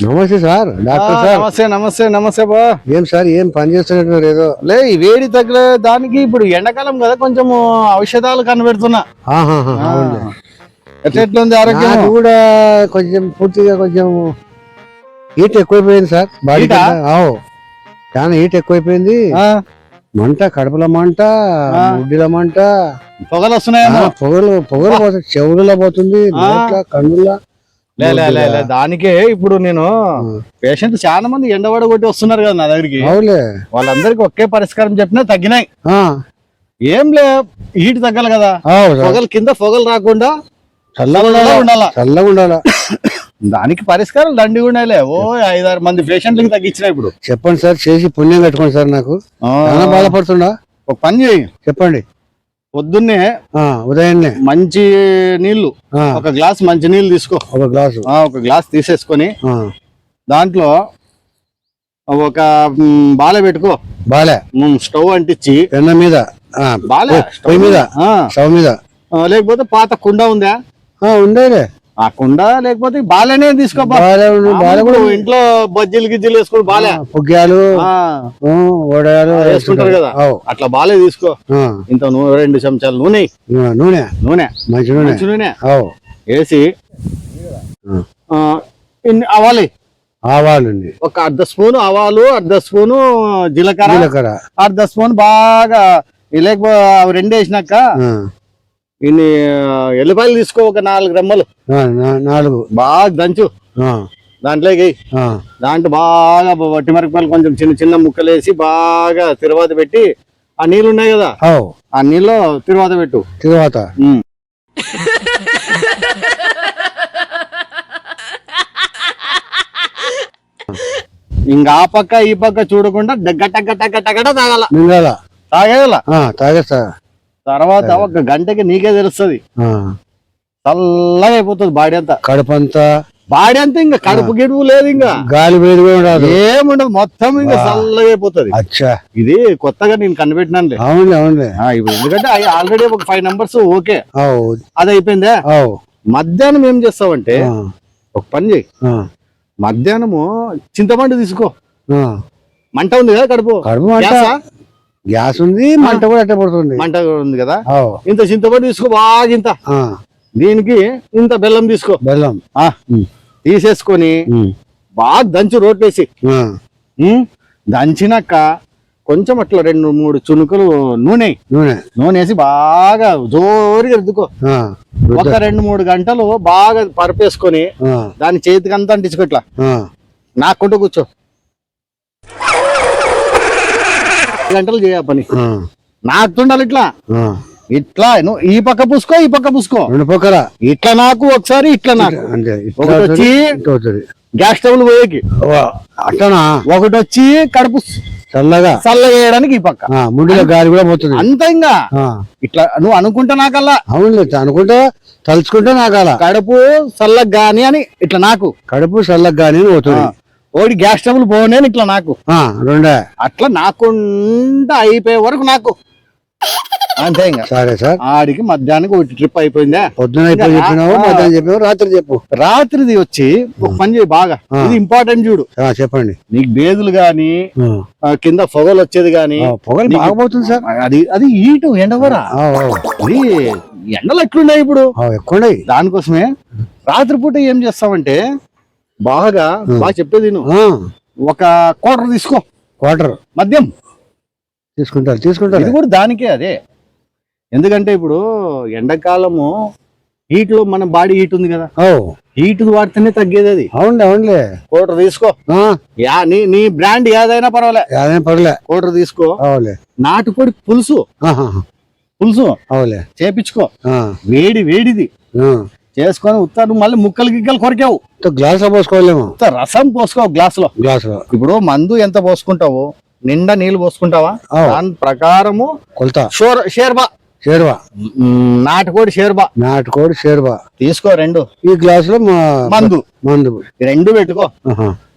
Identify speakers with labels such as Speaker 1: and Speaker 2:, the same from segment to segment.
Speaker 1: నమస్తే sir doctor sir.
Speaker 2: నమస్తే నమస్తే నమస్తే బా.
Speaker 1: ఏం సార్ ఏం పని చేస్తున్నట్టున్నారు ఏదో?
Speaker 2: లే ఈ వేడి తగ్గలే దానికి ఇప్పుడు ఎండాకాలం కదా కొంచెం ఔషధాలు కనిపెడుతున్నా
Speaker 1: ఆహాహా, అవునులే.
Speaker 2: ఎట్లా ఎట్లుంది ఆరోగ్యం
Speaker 1: కూడా కొంచెం పూర్తిగా కొంచెం హీట్ ఎక్కువైపోయింది సార్ బాడీ? అవు చాలా హీట్ ఎక్కువైపోయింది. మంట కడుపుల మంట
Speaker 2: ఆ.
Speaker 1: ముడ్డిల మంట.
Speaker 2: పొగలు వస్తున్నాయేమో
Speaker 1: ఆ, పొగలు పొగలు పోతుంది చెవులలో పోతుంది. నోట్ల కన్నుల
Speaker 2: లే దానికే ఇప్పుడు నేను పేషెంట్ చాలా మంది ఎండవడ కొట్టి వస్తున్నారు కదా నా దగ్గరికి. వాళ్ళందరికి ఒకే పరిష్కారం చెప్పినా తగ్గినాయి.
Speaker 1: ఆ,
Speaker 2: ఏం లే హీట్ తగ్గాలి కదా. పొగలు కింద పొగలు రాకుండా
Speaker 1: చల్లగా ఉండాలా?
Speaker 2: ఉండాలా
Speaker 1: చల్లగా ఉండాలా
Speaker 2: దానికి పరిష్కారం దండి ఉండాలే ఓ ఐదారు మంది పేషెంట్లకి తగ్గించిన ఇప్పుడు.
Speaker 1: చెప్పండి సార్ చేసి పుణ్యం కట్టుకోండి సార్ నాకు. బాధపడుతుండా?
Speaker 2: ఒక పని చేయి.
Speaker 1: చెప్పండి.
Speaker 2: పొద్దున్నే
Speaker 1: ఉదయాన్నే.
Speaker 2: మంచి
Speaker 1: నీళ్ళు
Speaker 2: ఒక గ్లాస్ మంచి నీళ్ళు తీసుకో.
Speaker 1: ఒక గ్లాసు.
Speaker 2: ఒక గ్లాస్ తీసేసుకొని దాంట్లో ఒక బాల పెట్టుకో.
Speaker 1: బాలే.
Speaker 2: స్టవ్ అంటించి.
Speaker 1: పెన్న మీద
Speaker 2: బాల
Speaker 1: పొయ్యి- పొయ్యి మీద. స్టవ్ మీద.
Speaker 2: లేకపోతే పాత కుండ ఉందా?
Speaker 1: ఆ, ఉండేలే
Speaker 2: ఆ కుండ లేకపోతే బాలనే తీసుకో
Speaker 1: కూడా
Speaker 2: ఇంట్లో బజ్జీలు గిజ్జీలు వేసుకుని బాలే.
Speaker 1: పుగ్గాలు
Speaker 2: వేసుకుంటారు కదా. అట్లా బాలే తీసుకో. ఇంత నూనె రెండు చెంచాలు నూనె.
Speaker 1: నూనె.
Speaker 2: నూనె.
Speaker 1: మంచి నూనె.
Speaker 2: మంచి నూనె. వేసి ఇన్ని ఆవాలి. ఒక అర్ధ స్పూన్ ఆవాలు అర్ధ స్పూను జీలకర్ర.
Speaker 1: జీలకర్ర.
Speaker 2: అర్ధ స్పూన్ బాగా లేకపోతే అవి రెండు వేసినాక ఇన్ని ఎల్లిపాయలు తీసుకో ఒక నాలుగు రెమ్మలు.
Speaker 1: నాలుగు.
Speaker 2: బాగా దంచు. దాంట్లోకి దాంట్లో బాగా వట్టి మిరపకాయలు కొంచెం చిన్న చిన్న ముక్కలు వేసి బాగా తిరువాత పెట్టి ఆ నీళ్ళు ఉన్నాయి కదా? ఆ నీళ్ళు తిరువాత పెట్టు.
Speaker 1: తర్వాత.
Speaker 2: ఇంకా ఆ పక్క ఈ పక్క చూడకుండా గట్ట గట్ట గట్ట గట్ట తాగాల? తాగేయాల?
Speaker 1: తాగేస్తా
Speaker 2: తర్వాత ఒక గంటకి నీకే తెలుస్తుంది. చల్లగా అయిపోతుంది బాడీ అంతా.
Speaker 1: కడుపంతా
Speaker 2: బాడీ అంతా ఇంకా కడుపు గిడుపు లేదు ఇంకా.
Speaker 1: గాలి వేడి రాదు
Speaker 2: ఏముండదు మొత్తం ఇంకా. చల్లగా అయిపోతుంది.
Speaker 1: అచ్చా.
Speaker 2: ఇది కొత్తగా నేను కనిపెట్టినానులే.
Speaker 1: అవునులే అవునులే.
Speaker 2: ఆ, ఇప్పుడు ఎందుకంటే ఆల్రెడీ ఒక ఫైవ్ నంబర్స్ ఓకే. అది అయిపోయిందే? మధ్యాహ్నం ఏం చేస్తావంటే ఒక పని చేయి. మధ్యాహ్నము చింతపండు తీసుకో. మంట ఉంది కదా కడుపు.
Speaker 1: కడుపు
Speaker 2: గ్యాసా?
Speaker 1: ఉంది మంట కూడా అట్ట పడుతుంది.
Speaker 2: మంట ఉంది కదా? ఇంత చింతపండు తీసుకో బాగా ఇంత దీనికి ఇంత బెల్లం తీసుకో.
Speaker 1: బెల్లం.
Speaker 2: తీసేసుకొని బాగా దంచు రోట్లేసి. దంచినాక కొంచెం అట్లా రెండు మూడు చునుకలు నూనె.
Speaker 1: నూనె.
Speaker 2: నూనె వేసి బాగా జోరుగా ఎద్దుకో
Speaker 1: ఆ,
Speaker 2: ఒక రెండు మూడు గంటలు బాగా పరపేసుకొని దాని చేతికి అంతా అంటించుకో ఇట్లా. నాకుంటూ కూర్చో. గంటలు చేయ పని. నాకుతుండాలి ఇట్లా. ఇట్లా నువ్వు ఈ పక్క పూసుకో ఈ పక్క పూసుకో.
Speaker 1: రెండు పక్కల.
Speaker 2: ఇట్లా నాకు ఒకసారి ఇట్లా నాకు. ఒకటి వచ్చి గ్యాస్ స్టవ్ పోయేకి.
Speaker 1: అట్టనా?
Speaker 2: ఒకటి వచ్చి కడుపు
Speaker 1: చల్లగా?
Speaker 2: చల్లగా వేయడానికి ఈ పక్క.
Speaker 1: ఆ, ముడిలో గాలి కూడా పోతుంది.
Speaker 2: అంత ఇంకా. ఇట్లా నువ్వు అనుకుంటా నాకల్లా.
Speaker 1: అవునులే అనుకుంటే తలుచుకుంటే నాకాల
Speaker 2: కడుపు చల్లగా గాని అని ఇట్లా నాకు.
Speaker 1: కడుపు చల్లగా గాని పోతుంది.
Speaker 2: ఒకటి గ్యాస్ స్టవ్ పోనే ఇట్లా నాకు.
Speaker 1: రెండే
Speaker 2: అట్లా నాకుండా అయిపోయే వరకు నాకు. అంతే ఇంకా
Speaker 1: సరే సార్.
Speaker 2: ఆడికి మధ్యాహ్నానికి ఒకటి ట్రిప్ అయిపోయిందా.
Speaker 1: పొద్దున చెప్పినావు. మధ్యాహ్నం రాత్రి చెప్పు.
Speaker 2: రాత్రిది వచ్చి ఒక పని చేయి బాగా. ఇది ఇంపార్టెంట్ చూడు.
Speaker 1: చెప్పండి.
Speaker 2: నీకు బేదులు గాని కింద పొగలు వచ్చేది గాని
Speaker 1: పొగలు
Speaker 2: నీకు-
Speaker 1: బాగా పోతుంది సార్.
Speaker 2: అది అది ఈటు ఎండవరా? ఎండలు ఎట్లున్నాయి ఇప్పుడు?
Speaker 1: ఎక్కువ.
Speaker 2: దానికోసమే రాత్రిపూట ఏం చేస్తామంటే బాగా బాగా చెప్పేది
Speaker 1: ఆ,
Speaker 2: ఒక క్వార్టర్ తీసుకో.
Speaker 1: వాటర్
Speaker 2: మద్యం.
Speaker 1: తీసుకుంటారు
Speaker 2: ఇది
Speaker 1: తీసుకుంటారు
Speaker 2: కూడా దానికే అదే. ఎందుకంటే ఇప్పుడు ఎండాకాలము హీట్లో మన బాడీ హీట్ ఉంది కదా.
Speaker 1: ఓ.
Speaker 2: హీట్ వాడితేనే తగ్గేది అది.
Speaker 1: అవునులే అవునులే.
Speaker 2: కోటర్ తీసుకో.
Speaker 1: ఆ,
Speaker 2: యా నీ నీ బ్రాండ్ ఏదైనా పర్వాలే.
Speaker 1: పర్లే
Speaker 2: కోటర్ తీసుకో.
Speaker 1: అవులే
Speaker 2: నాటుకోడి పులుసు. పులుసు.
Speaker 1: అవులే
Speaker 2: చేపించుకో.
Speaker 1: ఆ,
Speaker 2: వేడి వేడిది. చేసుకొని ఉత్తాను మళ్ళీ ముక్కలు గిక్కలు కొరికావు.
Speaker 1: గ్లాస్లో పోసుకోలేము
Speaker 2: రసం పోసుకో
Speaker 1: గ్లాస్లో గ్లాస్లో
Speaker 2: ఇప్పుడు మందు ఎంత పోసుకుంటావు? నిండా నీళ్ళు పోసుకుంటావా. దాని ప్రకారము
Speaker 1: కొలత.
Speaker 2: షోర్ షేర్బా.
Speaker 1: షేర్వా
Speaker 2: మ్, నాటుకోడి షేర్బా.
Speaker 1: నాటుకోడి షేర్వా
Speaker 2: తీసుకో రెండు.
Speaker 1: ఈ గ్లాస్లో
Speaker 2: మందు.
Speaker 1: మందు.
Speaker 2: రెండు పెట్టుకో.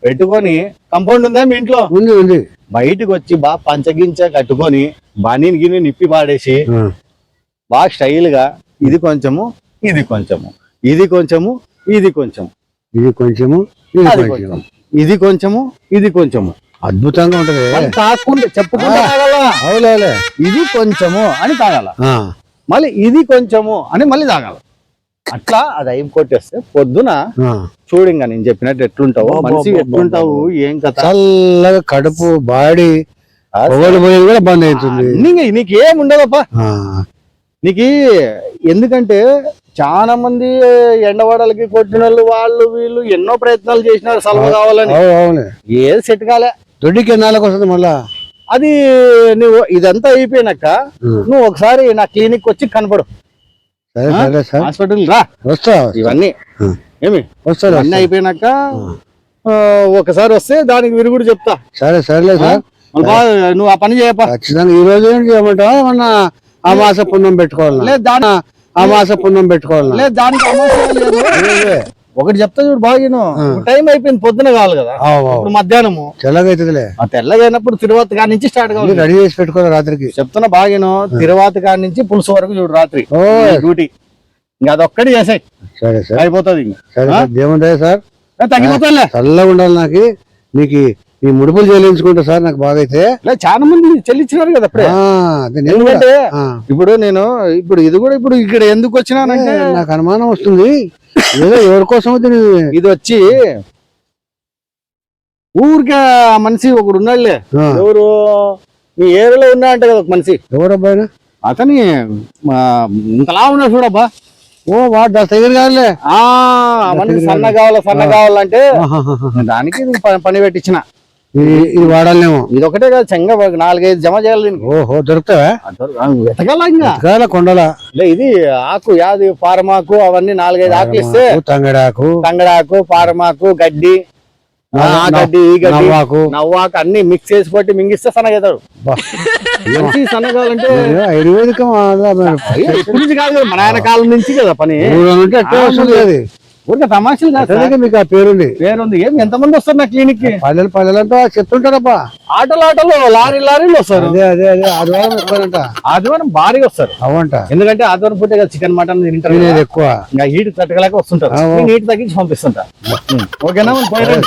Speaker 2: పెట్టుకొని కంపౌండ్ ఉందా మీ ఇంట్లో?
Speaker 1: ఉంది ఉంది.
Speaker 2: బయటకు వచ్చి బాగా పంచగించ కట్టుకొని బనీని గిని నిప్పి పాడేసి బాగా స్టైల్గా ఇది కొంచెము ఇది కొంచెము. ఇది కొంచెము ఇది కొంచెం
Speaker 1: ఇది కొంచెము ఇది
Speaker 2: అది
Speaker 1: కొంచెం
Speaker 2: కొంచెం ఇది కొంచెము ఇది కొంచెము.
Speaker 1: అద్భుతంగా ఉంటది.
Speaker 2: మళ్ళీ తాకుంటే చెప్పుకుంటే తాగాల. ఇది కొంచెము అని తాగాల. మళ్ళీ ఇది కొంచెము అని మళ్ళీ తాగాల. అట్లా అది అయిపు కొట్టేస్తే పొద్దున
Speaker 1: ఆ.
Speaker 2: చూడు ఇంకా నేను చెప్పినట్టు ఎట్లుంటావు మనిషి ఎట్లుంటావు ఏం కథ?
Speaker 1: చల్లగా కడుపు బాడీ పొగలు పోయేది కూడా బంద్ అవుతుంది.
Speaker 2: నీకు ఏం ఉండదప్పా
Speaker 1: ఆ,
Speaker 2: నీకు ఎందుకంటే చాలా మంది ఎండవాడలకి కొట్టిన వాళ్ళు వాళ్ళు వీళ్ళు ఎన్నో ప్రయత్నాలు చేసినారు సలవ కావాలని.
Speaker 1: అవు అవును.
Speaker 2: ఏది సెట్ కాలే.
Speaker 1: దొడ్డికి ఎన్నాళ్ళకి వస్తుంది మళ్ళా?
Speaker 2: అది నువ్వు ఇదంతా అయిపోయినాక. నువ్వు ఒకసారి నా క్లినిక్ వచ్చి కనపడు.
Speaker 1: సరే
Speaker 2: ఆ?
Speaker 1: సరే సార్.
Speaker 2: హాస్పిటల్ రా.
Speaker 1: వస్తా
Speaker 2: ఇవన్నీ. ఏమి?
Speaker 1: వస్తాను
Speaker 2: ఇవన్నీ అయిపోయినాక ఒకసారి వస్తే దానికి విరుగుడు చెప్తా.
Speaker 1: సరే సరేలే సార్.
Speaker 2: నువ్వు ఆ పని చేయపా
Speaker 1: ఖచ్చితంగా ఈ రోజు ఏం చేయమంటావా? ఏమన్నా ఆ మాస పుణ్యం పెట్టుకోవాలన్నా?
Speaker 2: లేదు దాని
Speaker 1: ఆ మాస పుణ్యం
Speaker 2: లేదు దానికి లేదు. ఒకటి చెప్తా చూడు బాగా. టైం అయిపోయింది పొద్దున కావాలి కదా. ఇప్పుడు మధ్యాహ్నము.
Speaker 1: తెల్లగా అవుతుందిలే
Speaker 2: ఆ తెల్లగా అయినప్పుడు తిరువాత కాడి నుంచి స్టార్ట్ కావాలి.
Speaker 1: రెడీ చేసి పెట్టుకోవాలి రాత్రికి?
Speaker 2: చెప్తున్నా బాగాను తిరువాత కాడి నుంచి పులుసు వరకు చూడు రాత్రి. డ్యూటీ. ఇంకా అదొక్కటి చేసాయి.
Speaker 1: సరే సరే.
Speaker 2: అయిపోతుంది ఇంకా.
Speaker 1: సరే
Speaker 2: తగ్గిపోతాలే
Speaker 1: చల్లగా ఉండాలి నాకు. నీకు ఈ ముడుపులు చెల్లించుకుంటా సార్ నాకు బాగా అయితే
Speaker 2: లేదు చాలా మంది చెల్లించినారు కదా అప్పుడే. ఎందుకంటే ఇప్పుడు నేను ఇప్పుడు ఇది కూడా ఇప్పుడు ఇక్కడ ఎందుకు వచ్చినానంటే
Speaker 1: నాకు అనుమానం వస్తుంది. ఏదో ఎవరి కోసం ఇది
Speaker 2: వచ్చి ఊరికే ఆ మనిషి ఒకడు ఉన్నాడులే. ఎవరు? మీ ఏరియాలో ఉన్నా అంటే కదా ఒక మనిషి.
Speaker 1: ఎవరబ్బాయినా
Speaker 2: అతని ఇంతలా ఉన్నాడు చూడబ్బా
Speaker 1: ఓ వాడు దగ్గర కాదులే
Speaker 2: మనిషి సన్న కావాలా సన్న కావాలంటే. దానికి పని పెట్టించిన.
Speaker 1: ఇది వాడాలేమో
Speaker 2: ఇది ఒకటే కాదు చెంగ నాలుగైదు జమ చేయాలి
Speaker 1: ఓహో దొరుకుతావా?
Speaker 2: వెతకాల
Speaker 1: కొండల?
Speaker 2: లే ఇది ఆకు యాది పారమాకు అవన్నీ నాలుగైదు ఆకులు ఇస్తే
Speaker 1: తంగడాకు.
Speaker 2: తంగడాకు పారమాకు గడ్డి ఆ గడ్డి ఈ గడ్డి
Speaker 1: నవ్వాకు.
Speaker 2: అన్ని మిక్స్ చేసి కొట్టి మింగిస్తే సన్నగవుతాడు. మంచి సన్నగాలంటే
Speaker 1: ఆయుర్వేదికం
Speaker 2: కాదు మన ఆయన కాలం నుంచి కదా పని.
Speaker 1: అట్టే వస్తుంది అది.
Speaker 2: ఊరికే తమాషలు కాదు
Speaker 1: మీకు ఆ పేరుంది.
Speaker 2: పేరుంది. ఏం ఎంతమంది వస్తారు నా క్లినిక్కి?
Speaker 1: పల్లెలు పల్లెలంతా చెప్తుంటారబ్బా.
Speaker 2: ఆటోలు ఆటోలు లారీ లారీలు వస్తారు.
Speaker 1: అదే అదే అదే ఆదివారం ఎక్కువనంట
Speaker 2: ఆదివారం భారీగా వస్తారు.
Speaker 1: అవంట
Speaker 2: ఎందుకంటే ఆదివారం పూటే కదా చికెన్ మటన్ తింటారు
Speaker 1: ఎక్కువ.
Speaker 2: ఇంకా హీట్ తట్టుకోలేక వస్తుంటారు. హీట్ తగ్గించి పంపిస్తుంటా. ఉం. ఓకేనా? మనం